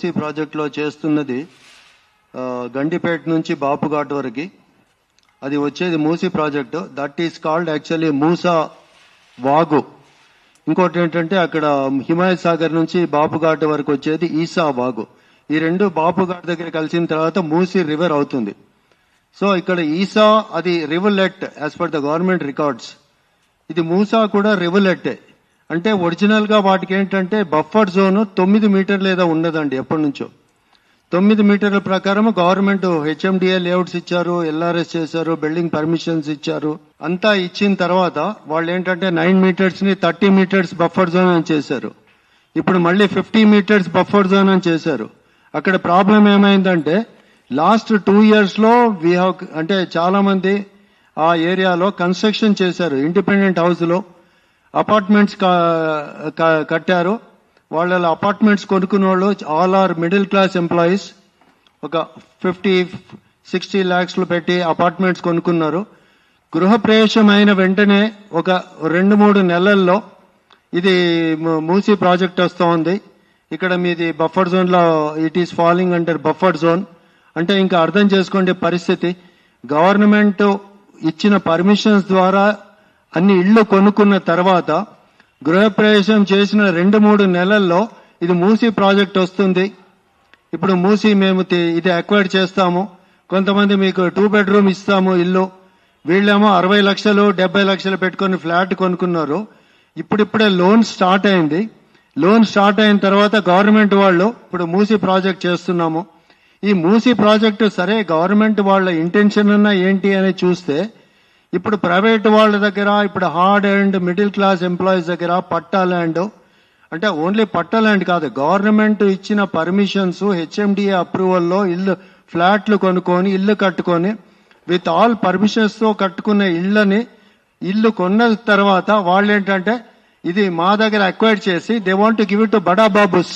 మూసీ ప్రాజెక్టులో చేస్తున్నది గండిపేట నుంచి బాపుఘాట్ వరకు. అది వచ్చేది Musi project. That is called actually Musa వాగు. ఇంకోటి ఏంటంటే అక్కడ హిమాయత్ సాగర్ నుంచి బాపుఘాట్ వరకు వచ్చేది ఈసా వాగు. ఈ రెండు బాపుఘాట్ దగ్గర కలిసిన తర్వాత మూసీ రివర్ అవుతుంది. సో ఇక్కడ ఈసా అది rivulet as per the government records ఇది మూసా కూడా రివలెట్టే అంటే ఒరిజినల్గా వాటికి ఏంటంటే బఫర్ జోన్ తొమ్మిది మీటర్లు ఏదో ఉండదండి ఎప్పటి నుంచో తొమ్మిది మీటర్ల ప్రకారం గవర్నమెంట్ హెచ్ఎండిఏ లేఅవుట్స్ ఇచ్చారు ఎల్ఆర్ఎస్ చేశారు బిల్డింగ్ పర్మిషన్స్ ఇచ్చారు. అంతా ఇచ్చిన తర్వాత వాళ్ళు ఏంటంటే నైన్ మీటర్స్ని థర్టీ మీటర్స్ బఫర్ జోన్ అని చేశారు. ఇప్పుడు మళ్ళీ ఫిఫ్టీ మీటర్స్ బఫర్ జోన్ అని చేశారు. అక్కడ ప్రాబ్లం ఏమైందంటే లాస్ట్ టూ ఇయర్స్లో వీ అంటే చాలా మంది ఆ ఏరియాలో కన్స్ట్రక్షన్ చేశారు ఇండిపెండెంట్ హౌస్లో. అపార్ట్మెంట్స్ కట్టారు. వాళ్ళ అపార్ట్మెంట్స్ కొనుక్కున్న వాళ్ళు all are middle class employees. ఒక ఫిఫ్టీ సిక్స్టీ ల్యాక్స్లు పెట్టి అపార్ట్మెంట్స్ కొనుక్కున్నారు. గృహప్రవేశమైన అయిన వెంటనే ఒక రెండు మూడు నెలల్లో ఇది మూసీ ప్రాజెక్ట్ వస్తూ ఉంది. ఇక్కడ మీది బఫర్ జోన్లో ఇట్ ఈస్ ఫాలింగ్ అంటారు బఫర్ జోన్. అంటే ఇంకా అర్థం చేసుకోండి పరిస్థితి. గవర్నమెంట్ ఇచ్చిన పర్మిషన్స్ ద్వారా అన్ని ఇళ్ళు కొనుక్కున్న తర్వాత గృహప్రవేశం చేసిన రెండు మూడు నెలల్లో ఇది మూసీ ప్రాజెక్ట్ వస్తుంది. ఇప్పుడు మూసి మేము ఇది అక్వైర్ చేస్తాము. కొంతమంది మీకు టూ బెడ్రూమ్ ఇస్తాము ఇల్లు. వీళ్ళేమో అరవై లక్షలు డెబ్బై లక్షలు పెట్టుకొని ఫ్లాట్ కొనుక్కున్నారు. ఇప్పుడిప్పుడే లోన్ స్టార్ట్ అయింది. లోన్ స్టార్ట్ అయిన తర్వాత గవర్నమెంట్ వాళ్ళు ఇప్పుడు మూసి ప్రాజెక్ట్ చేస్తున్నాము. ఈ మూసి ప్రాజెక్టు సరే గవర్నమెంట్ వాళ్ళ ఇంటెన్షన్ అన్నా ఏంటి అని చూస్తే ఇప్పుడు ప్రైవేట్ వాళ్ళ దగ్గర ఇప్పుడు hard and middle class employees దగ్గర పట్టా ల్యాండ్ అంటే ఓన్లీ పట్టా ల్యాండ్ కాదు గవర్నమెంట్ ఇచ్చిన పర్మిషన్స్ హెచ్ఎండిఏ అప్రూవల్లో ఇల్లు ఫ్లాట్లు కొనుక్కొని ఇల్లు కట్టుకొని విత్ ఆల్ పర్మిషన్స్తో కట్టుకున్న ఇళ్ళని ఇల్లు కొన్న తర్వాత వాళ్ళు ఏంటంటే ఇది మా దగ్గర అక్వైర్ చేసి they want give it to బడా బాబుస్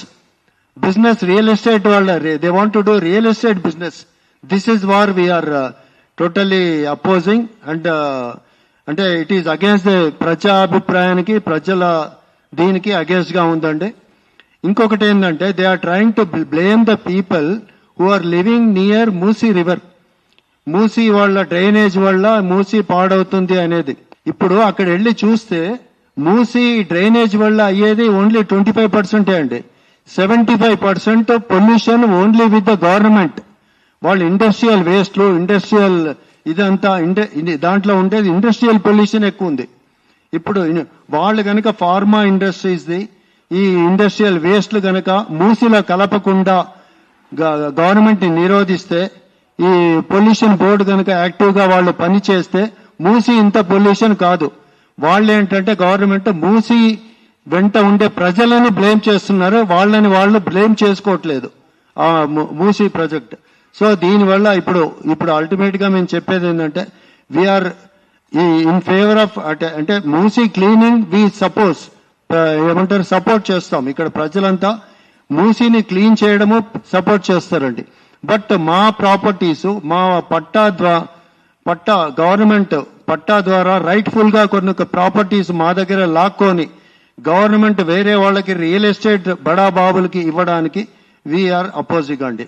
బిజినెస్ రియల్ ఎస్టేట్ వాళ్ళ they want to do real estate business this is war we're totally opposing and అంటే ఇట్ ఈస్ అగేన్స్ట్ ద ప్రజా అభిప్రాయానికి ప్రజల దీనికి అగేన్స్ట్గా ఉందండి. ఇంకొకటి ఏంటంటే they are trying to blame the people who are living near Musi river Musi వాళ్ళ డ్రైనేజ్ వల్ల మూసీ పాడవుతుంది అనేది. ఇప్పుడు అక్కడ వెళ్ళి చూస్తే మూసీ డ్రైనేజ్ వల్ల అయ్యేది ఓన్లీ ట్వంటీ ఫైవ్ పర్సెంటే అండి. Seventy five percent pollution only with the government వాళ్ళు ఇండస్ట్రియల్ వేస్ట్లు ఇండస్ట్రియల్ ఇదంతా ఇండ- దాంట్లో ఉండేది ఇండస్ట్రియల్ పొల్యూషన్ ఎక్కువ ఉంది. ఇప్పుడు వాళ్ళు కనుక ఫార్మా ఇండస్ట్రీస్ది ఈ ఇండస్ట్రియల్ వేస్ట్లు కనుక మూసిలో కలపకుండా గవర్నమెంట్ని నిరోధిస్తే ఈ పొల్యూషన్ బోర్డు కనుక యాక్టివ్గా వాళ్ళు పని చేస్తే మూసి ఇంత పొల్యూషన్ కాదు. వాళ్ళు ఏంటంటే గవర్నమెంట్ మూసి వెంట ఉండే ప్రజలని బ్లేమ్ చేస్తున్నారు. వాళ్ళని వాళ్ళు బ్లేమ్ చేసుకోవట్లేదు. ఆ మూసీ ప్రాజెక్ట్ సో దీనివల్ల ఇప్పుడు ఇప్పుడు అల్టిమేట్గా మేము చెప్పేది ఏంటంటే వీఆర్ ఈ ఇన్ ఫేవర్ ఆఫ్ అంటే అంటే మూసీ క్లీనింగ్ వి సపోజ్ ఏమంటారు సపోర్ట్ చేస్తాం. ఇక్కడ ప్రజలంతా మూసీని క్లీన్ చేయడము సపోర్ట్ చేస్తారండి. బట్ మా ప్రాపర్టీస్ మా పట్టా ద్వారా పట్టా గవర్నమెంట్ పట్టా ద్వారా రైట్ఫుల్గా కొన్ని ప్రాపర్టీస్ మా దగ్గర లాక్కొని గవర్నమెంట్ వేరే వాళ్ళకి రియల్ ఎస్టేట్ బడా బాబులకి ఇవ్వడానికి వీఆర్ అపోజింగ్ అండి.